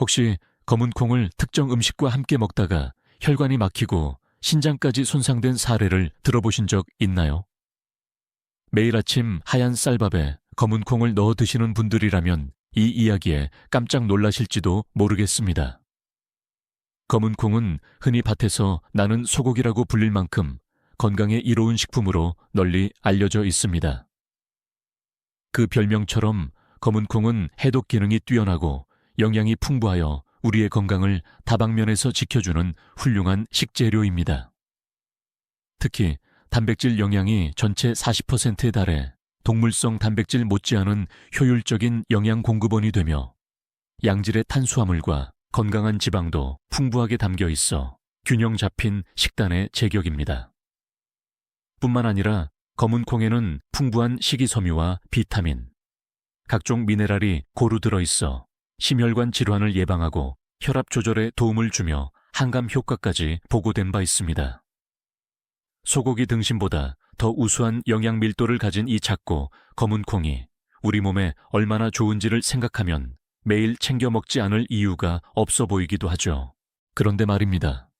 혹시 검은 콩을 특정 음식과 함께 먹다가 혈관이 막히고 신장까지 손상된 사례를 들어보신 적 있나요? 매일 아침 하얀 쌀밥에 검은 콩을 넣어 드시는 분들이라면 이 이야기에 깜짝 놀라실지도 모르겠습니다. 검은 콩은 흔히 밭에서 나는 소고기라고 불릴 만큼 건강에 이로운 식품으로 널리 알려져 있습니다. 그 별명처럼 검은 콩은 해독 기능이 뛰어나고 영양이 풍부하여 우리의 건강을 다방면에서 지켜주는 훌륭한 식재료입니다. 특히 단백질 영양이 전체 40%에 달해 동물성 단백질 못지않은 효율적인 영양 공급원이 되며 양질의 탄수화물과 건강한 지방도 풍부하게 담겨 있어 균형 잡힌 식단의 제격입니다. 뿐만 아니라 검은 콩에는 풍부한 식이섬유와 비타민, 각종 미네랄이 고루 들어 있어 심혈관 질환을 예방하고 혈압 조절에 도움을 주며 항암 효과까지 보고된 바 있습니다. 소고기 등심보다 더 우수한 영양 밀도를 가진 이 작고 검은 콩이 우리 몸에 얼마나 좋은지를 생각하면 매일 챙겨 먹지 않을 이유가 없어 보이기도 하죠. 그런데 말입니다.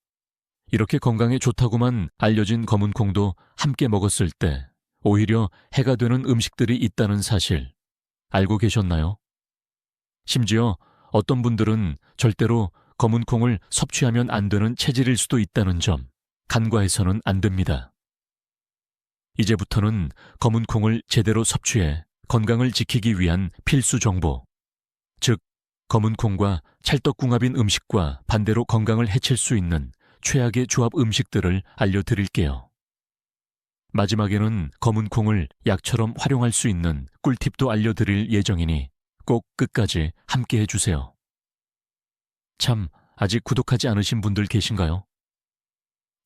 이렇게 건강에 좋다고만 알려진 검은 콩도 함께 먹었을 때 오히려 해가 되는 음식들이 있다는 사실 알고 계셨나요? 심지어 어떤 분들은 절대로 검은 콩을 섭취하면 안 되는 체질일 수도 있다는 점 간과해서는 안 됩니다. 이제부터는 검은 콩을 제대로 섭취해 건강을 지키기 위한 필수 정보, 즉 검은 콩과 찰떡궁합인 음식과 반대로 건강을 해칠 수 있는 최악의 조합 음식들을 알려드릴게요. 마지막에는 검은 콩을 약처럼 활용할 수 있는 꿀팁도 알려드릴 예정이니 꼭 끝까지 함께 해주세요. 참, 아직 구독하지 않으신 분들 계신가요?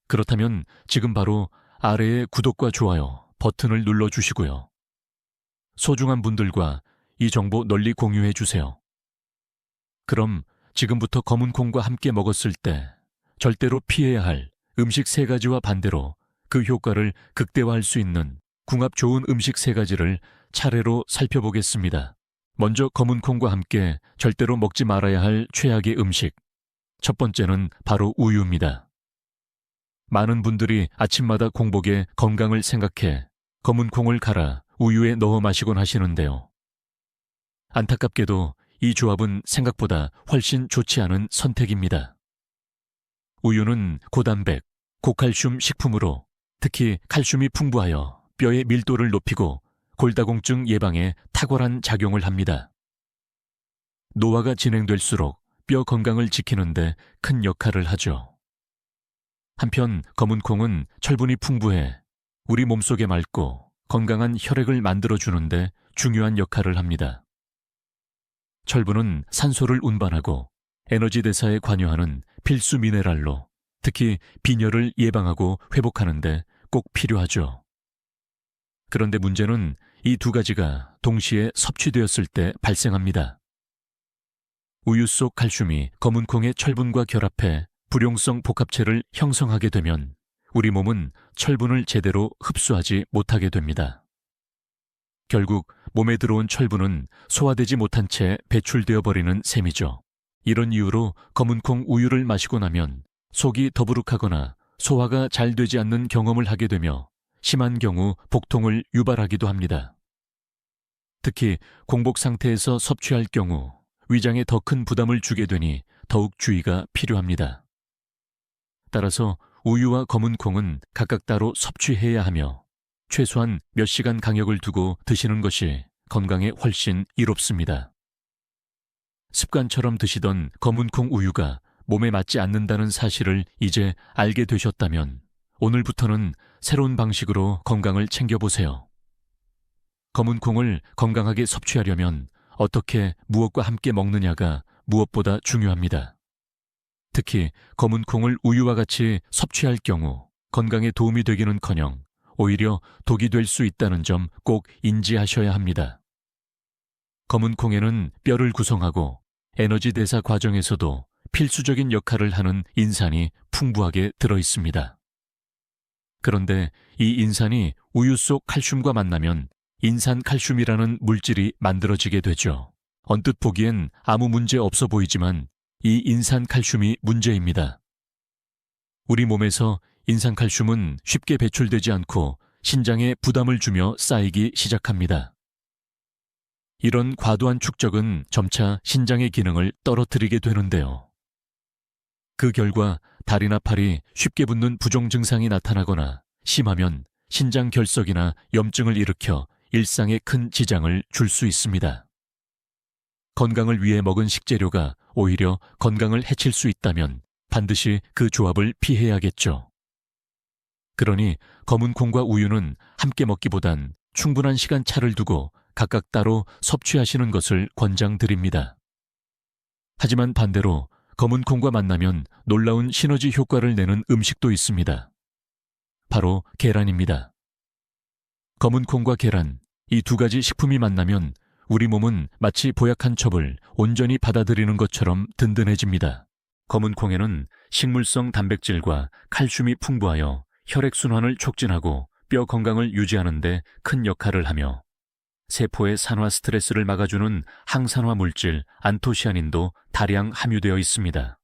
그렇다면 지금 바로 아래의 구독과 좋아요 버튼을 눌러주시고요. 소중한 분들과 이 정보 널리 공유해 주세요. 그럼 지금부터 검은 콩과 함께 먹었을 때 절대로 피해야 할 음식 세 가지와 반대로 그 효과를 극대화할 수 있는 궁합 좋은 음식 세 가지를 차례로 살펴보겠습니다. 먼저 검은 콩과 함께 절대로 먹지 말아야 할 최악의 음식. 첫 번째는 바로 우유입니다. 많은 분들이 아침마다 공복에 건강을 생각해 검은 콩을 갈아 우유에 넣어 마시곤 하시는데요. 안타깝게도 이 조합은 생각보다 훨씬 좋지 않은 선택입니다. 우유는 고단백, 고칼슘 식품으로 특히 칼슘이 풍부하여 뼈의 밀도를 높이고 골다공증 예방에 탁월한 작용을 합니다. 노화가 진행될수록 뼈 건강을 지키는데 큰 역할을 하죠. 한편 검은 콩은 철분이 풍부해 우리 몸속에 맑고 건강한 혈액을 만들어주는데 중요한 역할을 합니다. 철분은 산소를 운반하고 에너지 대사에 관여하는 필수 미네랄로 특히 빈혈을 예방하고 회복하는데 꼭 필요하죠. 그런데 문제는 이 두 가지가 동시에 섭취되었을 때 발생합니다. 우유 속 칼슘이 검은 콩의 철분과 결합해 불용성 복합체를 형성하게 되면 우리 몸은 철분을 제대로 흡수하지 못하게 됩니다. 결국 몸에 들어온 철분은 소화되지 못한 채 배출되어 버리는 셈이죠. 이런 이유로 검은 콩 우유를 마시고 나면 속이 더부룩하거나 소화가 잘 되지 않는 경험을 하게 되며 심한 경우 복통을 유발하기도 합니다. 특히 공복 상태에서 섭취할 경우 위장에 더 큰 부담을 주게 되니 더욱 주의가 필요합니다. 따라서 우유와 검은 콩은 각각 따로 섭취해야 하며 최소한 몇 시간 간격을 두고 드시는 것이 건강에 훨씬 이롭습니다. 습관처럼 드시던 검은 콩 우유가 몸에 맞지 않는다는 사실을 이제 알게 되셨다면 오늘부터는 새로운 방식으로 건강을 챙겨보세요. 검은 콩을 건강하게 섭취하려면 어떻게 무엇과 함께 먹느냐가 무엇보다 중요합니다. 특히 검은 콩을 우유와 같이 섭취할 경우 건강에 도움이 되기는 커녕 오히려 독이 될 수 있다는 점 꼭 인지하셔야 합니다. 검은 콩에는 뼈를 구성하고 에너지 대사 과정에서도 필수적인 역할을 하는 인산이 풍부하게 들어 있습니다. 그런데 이 인산이 우유 속 칼슘과 만나면 인산 칼슘이라는 물질이 만들어지게 되죠. 언뜻 보기엔 아무 문제 없어 보이지만 이 인산칼슘이 문제입니다. 우리 몸에서 인산칼슘은 쉽게 배출되지 않고 신장에 부담을 주며 쌓이기 시작합니다. 이런 과도한 축적은 점차 신장의 기능을 떨어뜨리게 되는데요. 그 결과 다리나 팔이 쉽게 붓는 부종 증상이 나타나거나 심하면 신장 결석이나 염증을 일으켜 일상에 큰 지장을 줄 수 있습니다. 건강을 위해 먹은 식재료가 오히려 건강을 해칠 수 있다면 반드시 그 조합을 피해야겠죠. 그러니 검은 콩과 우유는 함께 먹기보단 충분한 시간 차를 두고 각각 따로 섭취하시는 것을 권장드립니다. 하지만 반대로 검은 콩과 만나면 놀라운 시너지 효과를 내는 음식도 있습니다. 바로 계란입니다. 검은 콩과 계란, 이 두 가지 식품이 만나면 우리 몸은 마치 보약한 첩을 온전히 받아들이는 것처럼 든든해집니다. 검은 콩에는 식물성 단백질과 칼슘이 풍부하여 혈액순환을 촉진하고 뼈 건강을 유지하는 데 큰 역할을 하며 세포의 산화 스트레스를 막아주는 항산화 물질 안토시아닌도 다량 함유되어 있습니다.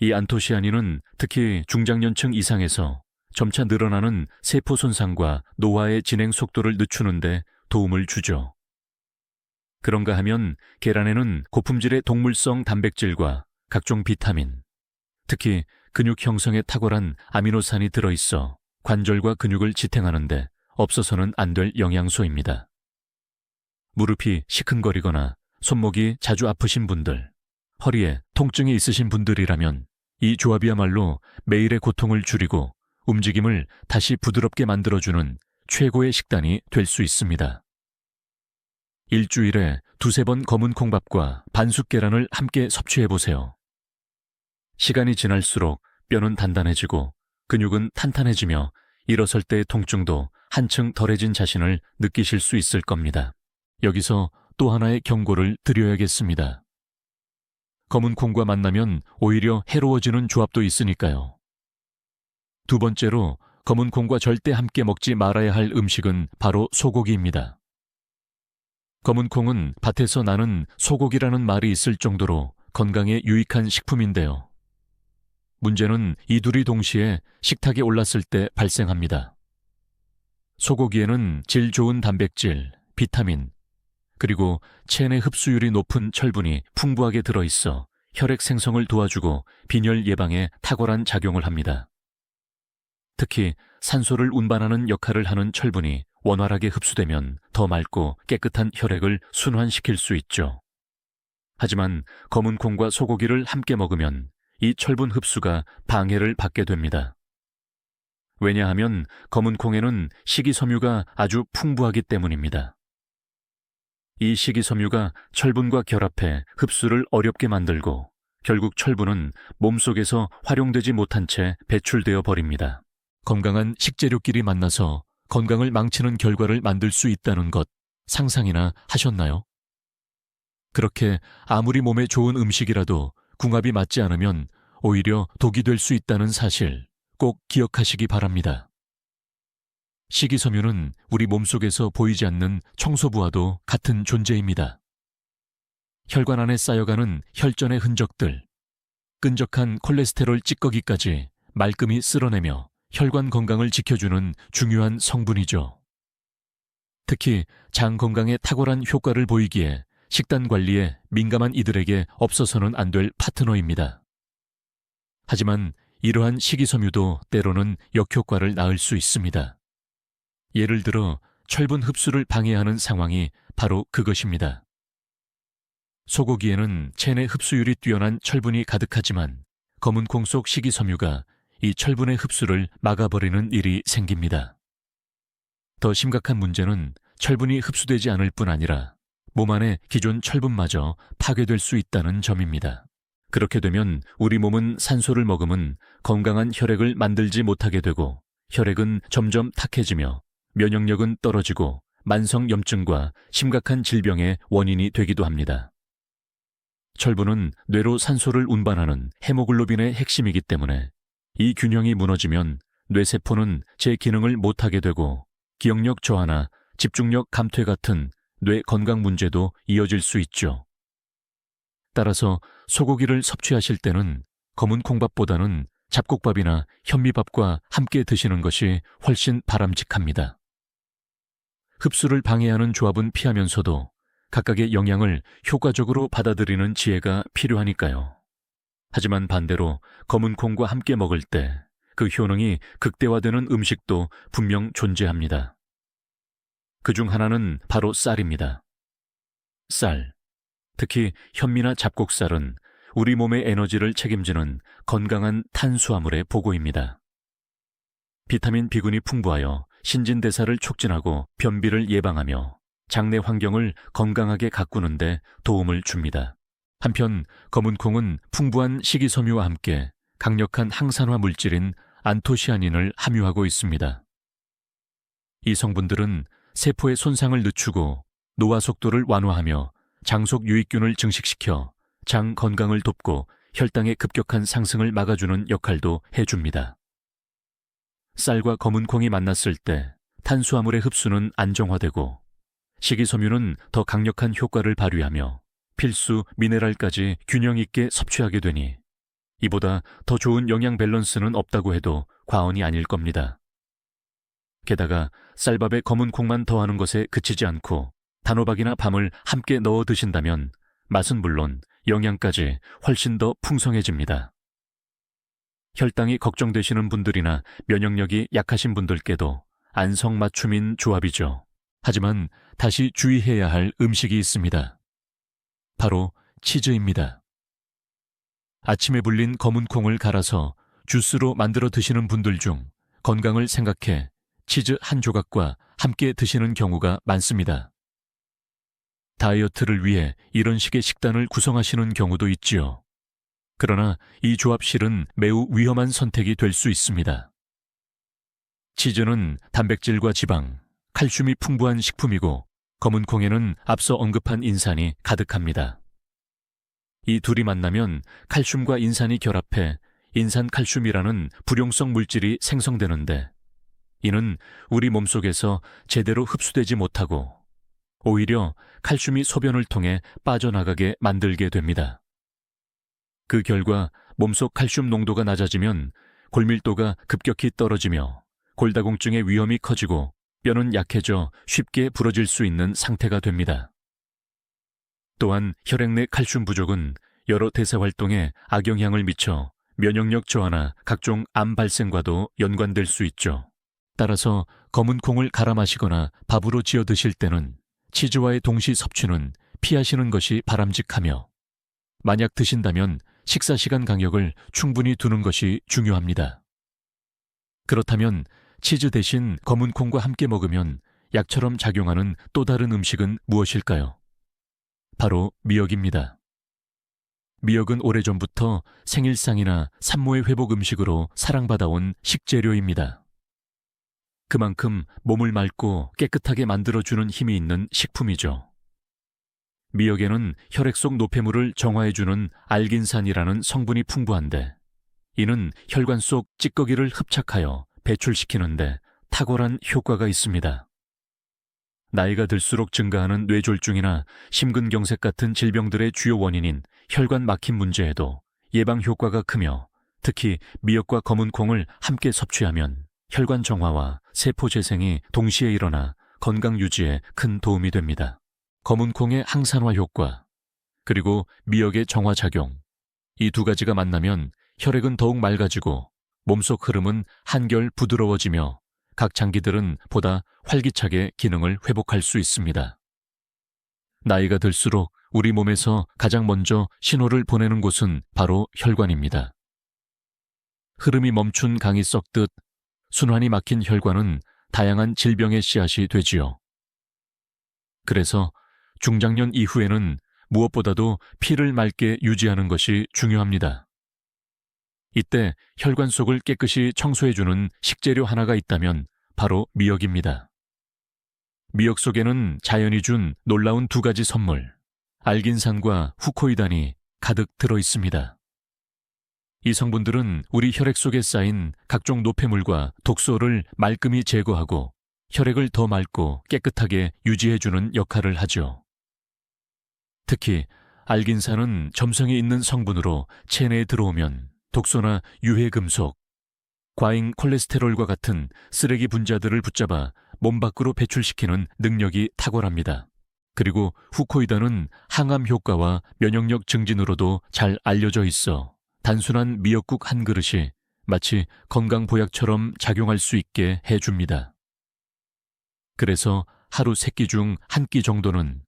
이 안토시아닌은 특히 중장년층 이상에서 점차 늘어나는 세포 손상과 노화의 진행 속도를 늦추는데 도움을 주죠. 그런가 하면 계란에는 고품질의 동물성 단백질과 각종 비타민, 특히 근육 형성에 탁월한 아미노산이 들어있어 관절과 근육을 지탱하는데 없어서는 안 될 영양소입니다. 무릎이 시큰거리거나 손목이 자주 아프신 분들, 허리에 통증이 있으신 분들이라면 이 조합이야말로 매일의 고통을 줄이고 움직임을 다시 부드럽게 만들어주는 최고의 식단이 될 수 있습니다. 일주일에 두세 번 검은 콩밥과 반숙 계란을 함께 섭취해 보세요. 시간이 지날수록 뼈는 단단해지고 근육은 탄탄해지며 일어설 때의 통증도 한층 덜해진 자신을 느끼실 수 있을 겁니다. 여기서 또 하나의 경고를 드려야겠습니다. 검은 콩과 만나면 오히려 해로워지는 조합도 있으니까요. 두 번째로 검은 콩과 절대 함께 먹지 말아야 할 음식은 바로 소고기입니다. 검은 콩은 밭에서 나는 소고기라는 말이 있을 정도로 건강에 유익한 식품인데요. 문제는 이 둘이 동시에 식탁에 올랐을 때 발생합니다. 소고기에는 질 좋은 단백질, 비타민, 그리고 체내 흡수율이 높은 철분이 풍부하게 들어있어 혈액 생성을 도와주고 빈혈 예방에 탁월한 작용을 합니다. 특히 산소를 운반하는 역할을 하는 철분이 원활하게 흡수되면 더 맑고 깨끗한 혈액을 순환시킬 수 있죠. 하지만 검은 콩과 소고기를 함께 먹으면 이 철분 흡수가 방해를 받게 됩니다. 왜냐하면 검은 콩에는 식이섬유가 아주 풍부하기 때문입니다. 이 식이섬유가 철분과 결합해 흡수를 어렵게 만들고 결국 철분은 몸속에서 활용되지 못한 채 배출되어 버립니다. 건강한 식재료끼리 만나서 건강을 망치는 결과를 만들 수 있다는 것 상상이나 하셨나요? 그렇게 아무리 몸에 좋은 음식이라도 궁합이 맞지 않으면 오히려 독이 될 수 있다는 사실 꼭 기억하시기 바랍니다. 식이섬유는 우리 몸속에서 보이지 않는 청소부와도 같은 존재입니다. 혈관 안에 쌓여가는 혈전의 흔적들, 끈적한 콜레스테롤 찌꺼기까지 말끔히 쓸어내며 혈관 건강을 지켜주는 중요한 성분이죠. 특히 장 건강에 탁월한 효과를 보이기에 식단 관리에 민감한 이들에게 없어서는 안 될 파트너입니다. 하지만 이러한 식이섬유도 때로는 역효과를 낳을 수 있습니다. 예를 들어 철분 흡수를 방해하는 상황이 바로 그것입니다. 소고기에는 체내 흡수율이 뛰어난 철분이 가득하지만 검은 콩 속 식이섬유가 이 철분의 흡수를 막아버리는 일이 생깁니다. 더 심각한 문제는 철분이 흡수되지 않을 뿐 아니라 몸 안의 기존 철분마저 파괴될 수 있다는 점입니다. 그렇게 되면 우리 몸은 산소를 머금은 건강한 혈액을 만들지 못하게 되고 혈액은 점점 탁해지며 면역력은 떨어지고 만성 염증과 심각한 질병의 원인이 되기도 합니다. 철분은 뇌로 산소를 운반하는 헤모글로빈의 핵심이기 때문에 이 균형이 무너지면 뇌세포는 제 기능을 못하게 되고 기억력 저하나 집중력 감퇴 같은 뇌 건강 문제도 이어질 수 있죠. 따라서 소고기를 섭취하실 때는 검은 콩밥보다는 잡곡밥이나 현미밥과 함께 드시는 것이 훨씬 바람직합니다. 흡수를 방해하는 조합은 피하면서도 각각의 영양을 효과적으로 받아들이는 지혜가 필요하니까요. 하지만 반대로 검은 콩과 함께 먹을 때 그 효능이 극대화되는 음식도 분명 존재합니다. 그 중 하나는 바로 쌀입니다. 쌀, 특히 현미나 잡곡쌀은 우리 몸의 에너지를 책임지는 건강한 탄수화물의 보고입니다. 비타민 B군이 풍부하여 신진대사를 촉진하고 변비를 예방하며 장내 환경을 건강하게 가꾸는데 도움을 줍니다. 한편 검은 콩은 풍부한 식이섬유와 함께 강력한 항산화 물질인 안토시아닌을 함유하고 있습니다. 이 성분들은 세포의 손상을 늦추고 노화 속도를 완화하며 장속 유익균을 증식시켜 장 건강을 돕고 혈당의 급격한 상승을 막아주는 역할도 해줍니다. 쌀과 검은 콩이 만났을 때 탄수화물의 흡수는 안정화되고 식이섬유는 더 강력한 효과를 발휘하며 필수 미네랄까지 균형 있게 섭취하게 되니 이보다 더 좋은 영양 밸런스는 없다고 해도 과언이 아닐 겁니다. 게다가 쌀밥에 검은 콩만 더하는 것에 그치지 않고 단호박이나 밤을 함께 넣어 드신다면 맛은 물론 영양까지 훨씬 더 풍성해집니다. 혈당이 걱정되시는 분들이나 면역력이 약하신 분들께도 안성맞춤인 조합이죠. 하지만 다시 주의해야 할 음식이 있습니다. 바로 치즈입니다. 아침에 불린 검은 콩을 갈아서 주스로 만들어 드시는 분들 중 건강을 생각해 치즈 한 조각과 함께 드시는 경우가 많습니다. 다이어트를 위해 이런 식의 식단을 구성하시는 경우도 있지요. 그러나 이 조합실은 매우 위험한 선택이 될 수 있습니다. 치즈는 단백질과 지방, 칼슘이 풍부한 식품이고 검은 콩에는 앞서 언급한 인산이 가득합니다. 이 둘이 만나면 칼슘과 인산이 결합해 인산칼슘이라는 불용성 물질이 생성되는데 이는 우리 몸속에서 제대로 흡수되지 못하고 오히려 칼슘이 소변을 통해 빠져나가게 만들게 됩니다. 그 결과 몸속 칼슘 농도가 낮아지면 골밀도가 급격히 떨어지며 골다공증의 위험이 커지고 뼈는 약해져 쉽게 부러질 수 있는 상태가 됩니다. 또한 혈액 내 칼슘 부족은 여러 대사 활동에 악영향을 미쳐 면역력 저하나 각종 암 발생과도 연관될 수 있죠. 따라서 검은 콩을 갈아 마시거나 밥으로 지어 드실 때는 치즈와의 동시 섭취는 피하시는 것이 바람직하며 만약 드신다면 식사 시간 간격을 충분히 두는 것이 중요합니다. 그렇다면 치즈 대신 검은 콩과 함께 먹으면 약처럼 작용하는 또 다른 음식은 무엇일까요? 바로 미역입니다. 미역은 오래전부터 생일상이나 산모의 회복 음식으로 사랑받아온 식재료입니다. 그만큼 몸을 맑고 깨끗하게 만들어주는 힘이 있는 식품이죠. 미역에는 혈액 속 노폐물을 정화해주는 알긴산이라는 성분이 풍부한데 이는 혈관 속 찌꺼기를 흡착하여 배출시키는데 탁월한 효과가 있습니다. 나이가 들수록 증가하는 뇌졸중이나 심근경색 같은 질병들의 주요 원인인 혈관 막힘 문제에도 예방 효과가 크며 특히 미역과 검은 콩을 함께 섭취하면 혈관 정화와 세포 재생이 동시에 일어나 건강 유지에 큰 도움이 됩니다. 검은 콩의 항산화 효과, 그리고 미역의 정화 작용. 이 두 가지가 만나면 혈액은 더욱 맑아지고 몸속 흐름은 한결 부드러워지며 각 장기들은 보다 활기차게 기능을 회복할 수 있습니다. 나이가 들수록 우리 몸에서 가장 먼저 신호를 보내는 곳은 바로 혈관입니다. 흐름이 멈춘 강이 썩듯 순환이 막힌 혈관은 다양한 질병의 씨앗이 되지요. 그래서 중장년 이후에는 무엇보다도 피를 맑게 유지하는 것이 중요합니다. 이때 혈관 속을 깨끗이 청소해주는 식재료 하나가 있다면 바로 미역입니다. 미역 속에는 자연이 준 놀라운 두 가지 선물, 알긴산과 후코이단이 가득 들어 있습니다. 이 성분들은 우리 혈액 속에 쌓인 각종 노폐물과 독소를 말끔히 제거하고 혈액을 더 맑고 깨끗하게 유지해주는 역할을 하죠. 특히 알긴산은 점성이 있는 성분으로 체내에 들어오면 독소나 유해 금속, 과잉 콜레스테롤과 같은 쓰레기 분자들을 붙잡아 몸 밖으로 배출시키는 능력이 탁월합니다. 그리고 후코이다는 항암 효과와 면역력 증진으로도 잘 알려져 있어 단순한 미역국 한 그릇이 마치 건강 보약처럼 작용할 수 있게 해줍니다. 그래서 하루 세 끼 중 한 끼 정도는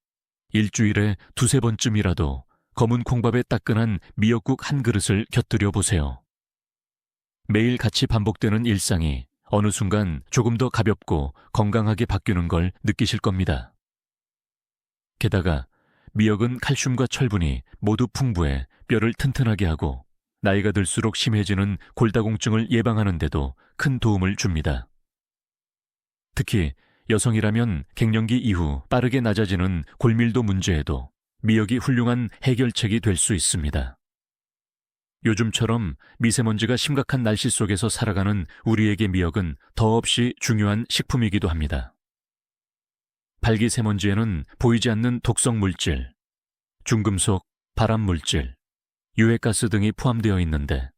일주일에 두세 번쯤이라도 검은 콩밥에 따끈한 미역국 한 그릇을 곁들여 보세요. 매일 같이 반복되는 일상이 어느 순간 조금 더 가볍고 건강하게 바뀌는 걸 느끼실 겁니다. 게다가 미역은 칼슘과 철분이 모두 풍부해 뼈를 튼튼하게 하고 나이가 들수록 심해지는 골다공증을 예방하는데도 큰 도움을 줍니다. 특히 여성이라면 갱년기 이후 빠르게 낮아지는 골밀도 문제에도 미역이 훌륭한 해결책이 될 수 있습니다. 요즘처럼 미세먼지가 심각한 날씨 속에서 살아가는 우리에게 미역은 더없이 중요한 식품이기도 합니다. 발기세먼지에는 보이지 않는 독성 물질, 중금속, 발암 물질, 유해가스 등이 포함되어 있는데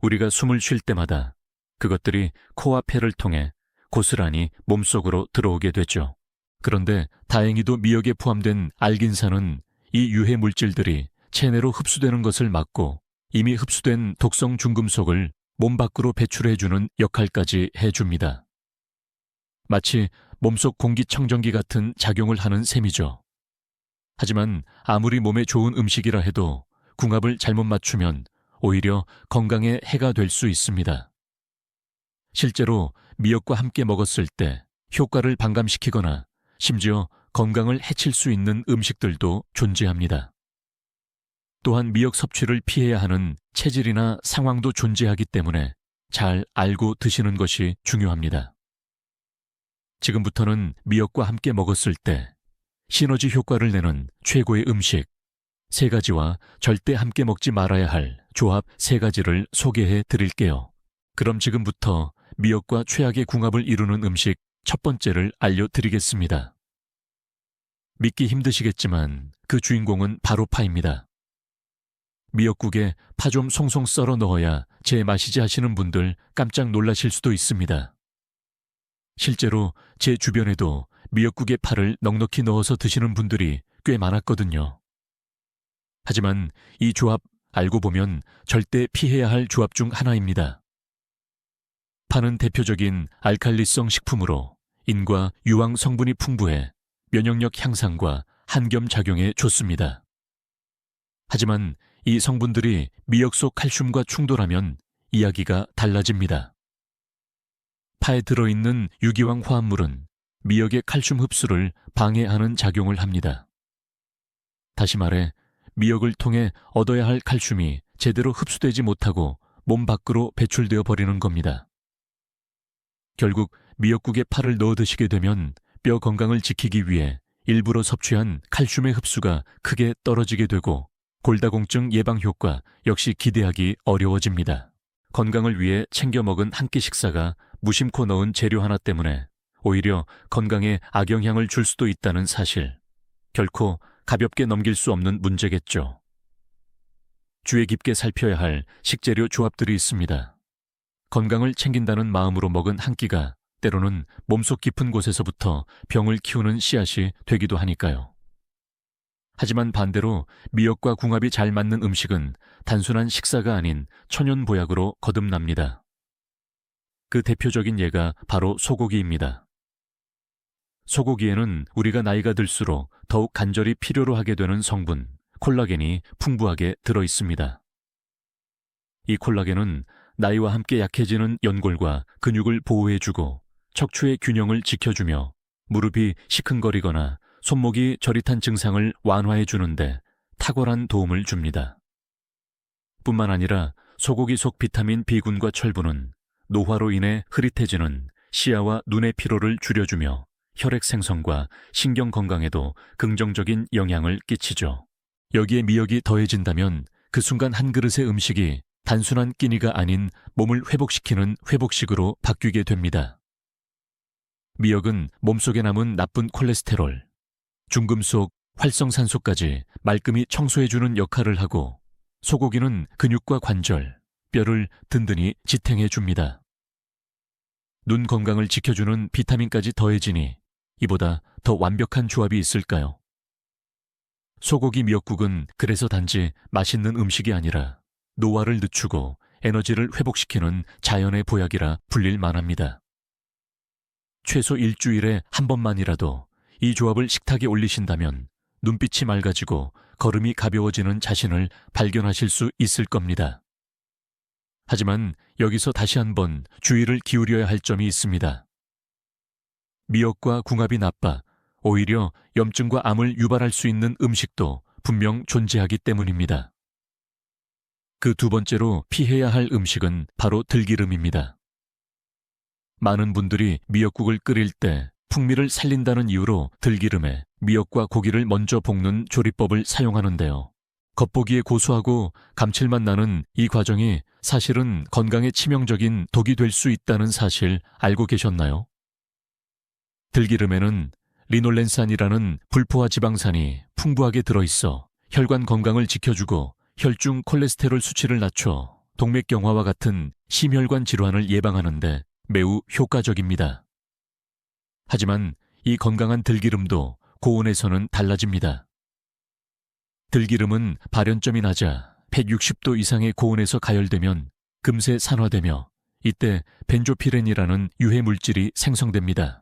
우리가 숨을 쉴 때마다 그것들이 코와 폐를 통해 고스란히 몸속으로 들어오게 되죠. 그런데 다행히도 미역에 포함된 알긴산은 이 유해 물질들이 체내로 흡수되는 것을 막고 이미 흡수된 독성 중금속을 몸 밖으로 배출해주는 역할까지 해줍니다. 마치 몸속 공기청정기 같은 작용을 하는 셈이죠. 하지만 아무리 몸에 좋은 음식이라 해도 궁합을 잘못 맞추면 오히려 건강에 해가 될 수 있습니다. 실제로 미역과 함께 먹었을 때 효과를 반감시키거나 심지어 건강을 해칠 수 있는 음식들도 존재합니다. 또한 미역 섭취를 피해야 하는 체질이나 상황도 존재하기 때문에 잘 알고 드시는 것이 중요합니다. 지금부터는 미역과 함께 먹었을 때 시너지 효과를 내는 최고의 음식 세 가지와 절대 함께 먹지 말아야 할 조합 세 가지를 소개해 드릴게요. 그럼 지금부터 미역과 최악의 궁합을 이루는 음식 첫 번째를 알려드리겠습니다. 믿기 힘드시겠지만 그 주인공은 바로 파입니다. 미역국에 파 좀 송송 썰어 넣어야 제 맛이지 하시는 분들 깜짝 놀라실 수도 있습니다. 실제로 제 주변에도 미역국에 파를 넉넉히 넣어서 드시는 분들이 꽤 많았거든요. 하지만 이 조합 알고 보면 절대 피해야 할 조합 중 하나입니다. 파는 대표적인 알칼리성 식품으로 인과 유황 성분이 풍부해 면역력 향상과 한겸 작용에 좋습니다. 하지만 이 성분들이 미역 속 칼슘과 충돌하면 이야기가 달라집니다. 파에 들어있는 유기황 화합물은 미역의 칼슘 흡수를 방해하는 작용을 합니다. 다시 말해, 미역을 통해 얻어야 할 칼슘이 제대로 흡수되지 못하고 몸 밖으로 배출되어 버리는 겁니다. 결국 미역국에 파를 넣어 드시게 되면 뼈 건강을 지키기 위해 일부러 섭취한 칼슘의 흡수가 크게 떨어지게 되고 골다공증 예방 효과 역시 기대하기 어려워집니다. 건강을 위해 챙겨 먹은 한 끼 식사가 무심코 넣은 재료 하나 때문에 오히려 건강에 악영향을 줄 수도 있다는 사실. 결코 가볍게 넘길 수 없는 문제겠죠. 주의 깊게 살펴야 할 식재료 조합들이 있습니다. 건강을 챙긴다는 마음으로 먹은 한 끼가 때로는 몸속 깊은 곳에서부터 병을 키우는 씨앗이 되기도 하니까요. 하지만 반대로 미역과 궁합이 잘 맞는 음식은 단순한 식사가 아닌 천연 보약으로 거듭납니다. 그 대표적인 예가 바로 소고기입니다. 소고기에는 우리가 나이가 들수록 더욱 간절히 필요로 하게 되는 성분, 콜라겐이 풍부하게 들어 있습니다. 이 콜라겐은 나이와 함께 약해지는 연골과 근육을 보호해주고 척추의 균형을 지켜주며 무릎이 시큰거리거나 손목이 저릿한 증상을 완화해 주는데 탁월한 도움을 줍니다. 뿐만 아니라 소고기 속 비타민 B군과 철분은 노화로 인해 흐릿해지는 시야와 눈의 피로를 줄여주며 혈액 생성과 신경 건강에도 긍정적인 영향을 끼치죠. 여기에 미역이 더해진다면 그 순간 한 그릇의 음식이 단순한 끼니가 아닌 몸을 회복시키는 회복식으로 바뀌게 됩니다. 미역은 몸속에 남은 나쁜 콜레스테롤, 중금속, 활성산소까지 말끔히 청소해주는 역할을 하고 소고기는 근육과 관절, 뼈를 든든히 지탱해 줍니다. 눈 건강을 지켜주는 비타민까지 더해지니 이보다 더 완벽한 조합이 있을까요? 소고기 미역국은 그래서 단지 맛있는 음식이 아니라 노화를 늦추고 에너지를 회복시키는 자연의 보약이라 불릴 만합니다. 최소 일주일에 한 번만이라도 이 조합을 식탁에 올리신다면 눈빛이 맑아지고 걸음이 가벼워지는 자신을 발견하실 수 있을 겁니다. 하지만 여기서 다시 한번 주의를 기울여야 할 점이 있습니다. 미역과 궁합이 나빠 오히려 염증과 암을 유발할 수 있는 음식도 분명 존재하기 때문입니다. 그 두 번째로 피해야 할 음식은 바로 들기름입니다. 많은 분들이 미역국을 끓일 때 풍미를 살린다는 이유로 들기름에 미역과 고기를 먼저 볶는 조리법을 사용하는데요. 겉보기에 고소하고 감칠맛 나는 이 과정이 사실은 건강에 치명적인 독이 될 수 있다는 사실 알고 계셨나요? 들기름에는 리놀렌산이라는 불포화 지방산이 풍부하게 들어있어 혈관 건강을 지켜주고 혈중 콜레스테롤 수치를 낮춰 동맥경화와 같은 심혈관 질환을 예방하는데 매우 효과적입니다. 하지만 이 건강한 들기름도 고온에서는 달라집니다. 들기름은 발연점이 낮아 160도 이상의 고온에서 가열되면 금세 산화되며 이때 벤조피렌이라는 유해 물질이 생성됩니다.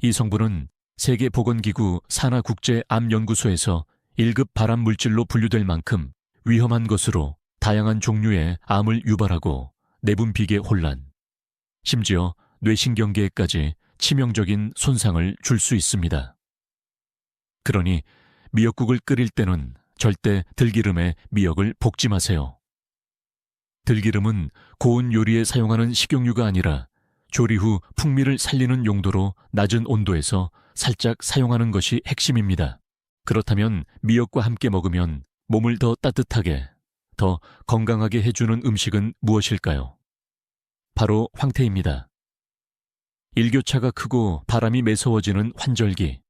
이 성분은 세계보건기구 산하국제암연구소에서 1급 발암 물질로 분류될 만큼 위험한 것으로 다양한 종류의 암을 유발하고 내분비계 혼란, 심지어 뇌신경계에까지 치명적인 손상을 줄 수 있습니다. 그러니 미역국을 끓일 때는 절대 들기름에 미역을 볶지 마세요. 들기름은 고온 요리에 사용하는 식용유가 아니라 조리 후 풍미를 살리는 용도로 낮은 온도에서 살짝 사용하는 것이 핵심입니다. 그렇다면 미역과 함께 먹으면 몸을 더 따뜻하게, 더 건강하게 해주는 음식은 무엇일까요? 바로 황태입니다. 일교차가 크고 바람이 매서워지는 환절기.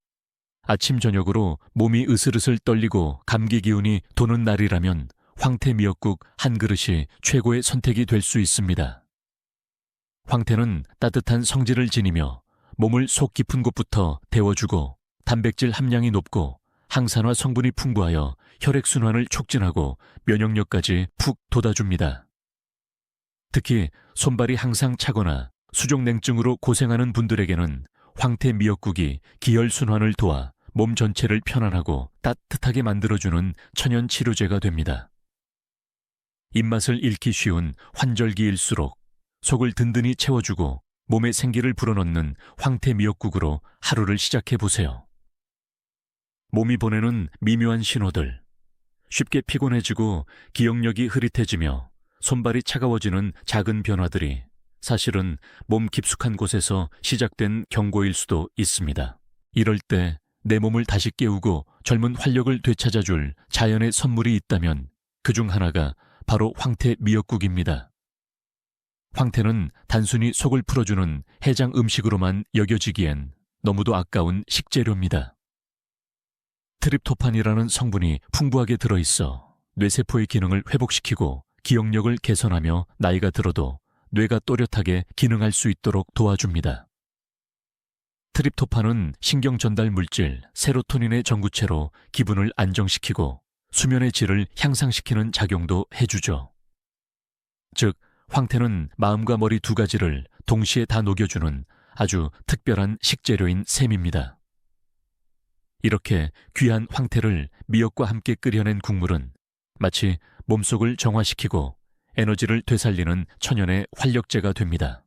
아침 저녁으로 몸이 으슬으슬 떨리고 감기 기운이 도는 날이라면 황태 미역국 한 그릇이 최고의 선택이 될 수 있습니다. 황태는 따뜻한 성질을 지니며 몸을 속 깊은 곳부터 데워주고 단백질 함량이 높고 항산화 성분이 풍부하여 혈액순환을 촉진하고 면역력까지 푹 돋아줍니다. 특히 손발이 항상 차거나 수족냉증으로 고생하는 분들에게는 황태 미역국이 기혈순환을 도와 몸 전체를 편안하고 따뜻하게 만들어주는 천연 치료제가 됩니다. 입맛을 잃기 쉬운 환절기일수록 속을 든든히 채워주고 몸에 생기를 불어넣는 황태 미역국으로 하루를 시작해 보세요. 몸이 보내는 미묘한 신호들, 쉽게 피곤해지고 기억력이 흐릿해지며 손발이 차가워지는 작은 변화들이 사실은 몸 깊숙한 곳에서 시작된 경고일 수도 있습니다. 이럴 때 내 몸을 다시 깨우고 젊은 활력을 되찾아줄 자연의 선물이 있다면 그 중 하나가 바로 황태 미역국입니다. 황태는 단순히 속을 풀어주는 해장 음식으로만 여겨지기엔 너무도 아까운 식재료입니다. 트립토판이라는 성분이 풍부하게 들어있어 뇌세포의 기능을 회복시키고 기억력을 개선하며 나이가 들어도 뇌가 또렷하게 기능할 수 있도록 도와줍니다. 트립토판은 신경 전달 물질 세로토닌의 전구체로 기분을 안정시키고 수면의 질을 향상시키는 작용도 해주죠. 즉, 황태는 마음과 머리 두 가지를 동시에 다 녹여주는 아주 특별한 식재료인 셈입니다. 이렇게 귀한 황태를 미역과 함께 끓여낸 국물은 마치 몸속을 정화시키고 에너지를 되살리는 천연의 활력제가 됩니다.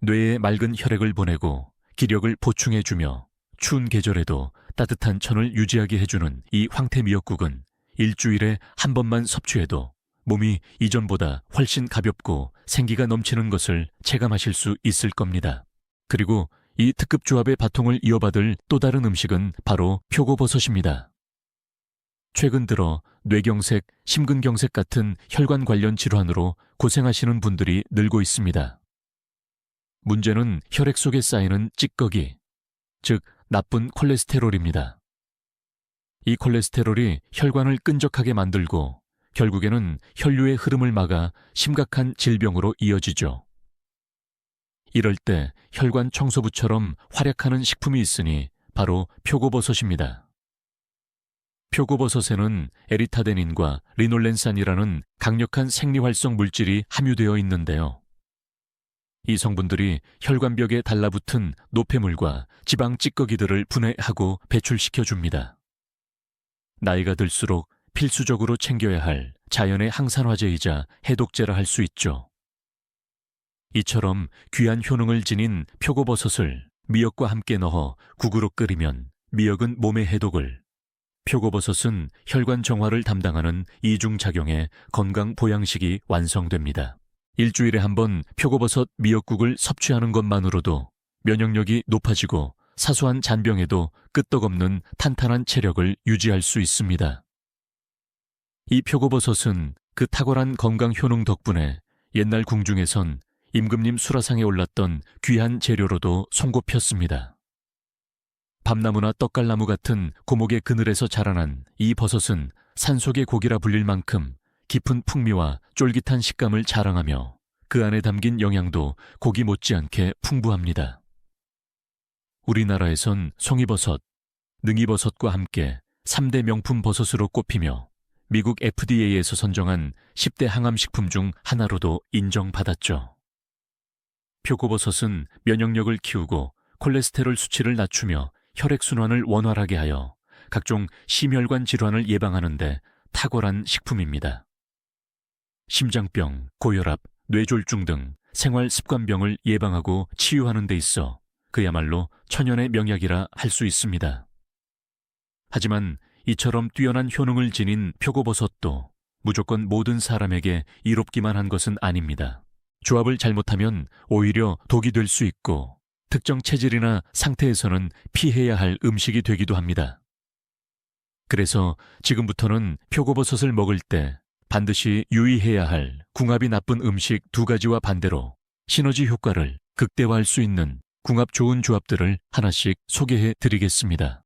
뇌에 맑은 혈액을 보내고 기력을 보충해주며 추운 계절에도 따뜻한 천을 유지하게 해주는 이 황태 미역국은 일주일에 한 번만 섭취해도 몸이 이전보다 훨씬 가볍고 생기가 넘치는 것을 체감하실 수 있을 겁니다. 그리고 이 특급 조합의 바통을 이어받을 또 다른 음식은 바로 표고버섯입니다. 최근 들어 뇌경색, 심근경색 같은 혈관 관련 질환으로 고생하시는 분들이 늘고 있습니다. 문제는 혈액 속에 쌓이는 찌꺼기, 즉 나쁜 콜레스테롤입니다. 이 콜레스테롤이 혈관을 끈적하게 만들고 결국에는 혈류의 흐름을 막아 심각한 질병으로 이어지죠. 이럴 때 혈관 청소부처럼 활약하는 식품이 있으니 바로 표고버섯입니다. 표고버섯에는 에리타데닌과 리놀렌산이라는 강력한 생리활성 물질이 함유되어 있는데요. 이 성분들이 혈관벽에 달라붙은 노폐물과 지방 찌꺼기들을 분해하고 배출시켜 줍니다. 나이가 들수록 필수적으로 챙겨야 할 자연의 항산화제이자 해독제라 할 수 있죠. 이처럼 귀한 효능을 지닌 표고버섯을 미역과 함께 넣어 국으로 끓이면 미역은 몸의 해독을, 표고버섯은 혈관 정화를 담당하는 이중작용의 건강 보양식이 완성됩니다. 일주일에 한 번 표고버섯 미역국을 섭취하는 것만으로도 면역력이 높아지고 사소한 잔병에도 끄떡없는 탄탄한 체력을 유지할 수 있습니다. 이 표고버섯은 그 탁월한 건강 효능 덕분에 옛날 궁중에선 임금님 수라상에 올랐던 귀한 재료로도 손꼽혔습니다. 밤나무나 떡갈나무 같은 고목의 그늘에서 자라난 이 버섯은 산속의 고기라 불릴 만큼 깊은 풍미와 쫄깃한 식감을 자랑하며 그 안에 담긴 영양도 고기 못지않게 풍부합니다. 우리나라에선 송이버섯, 능이버섯과 함께 3대 명품 버섯으로 꼽히며 미국 FDA에서 선정한 10대 항암식품 중 하나로도 인정받았죠. 표고버섯은 면역력을 키우고 콜레스테롤 수치를 낮추며 혈액순환을 원활하게 하여 각종 심혈관 질환을 예방하는데 탁월한 식품입니다. 심장병, 고혈압, 뇌졸중 등 생활 습관병을 예방하고 치유하는 데 있어 그야말로 천연의 명약이라 할 수 있습니다. 하지만 이처럼 뛰어난 효능을 지닌 표고버섯도 무조건 모든 사람에게 이롭기만 한 것은 아닙니다. 조합을 잘못하면 오히려 독이 될 수 있고 특정 체질이나 상태에서는 피해야 할 음식이 되기도 합니다. 그래서 지금부터는 표고버섯을 먹을 때 반드시 유의해야 할 궁합이 나쁜 음식 두 가지와 반대로 시너지 효과를 극대화할 수 있는 궁합 좋은 조합들을 하나씩 소개해 드리겠습니다.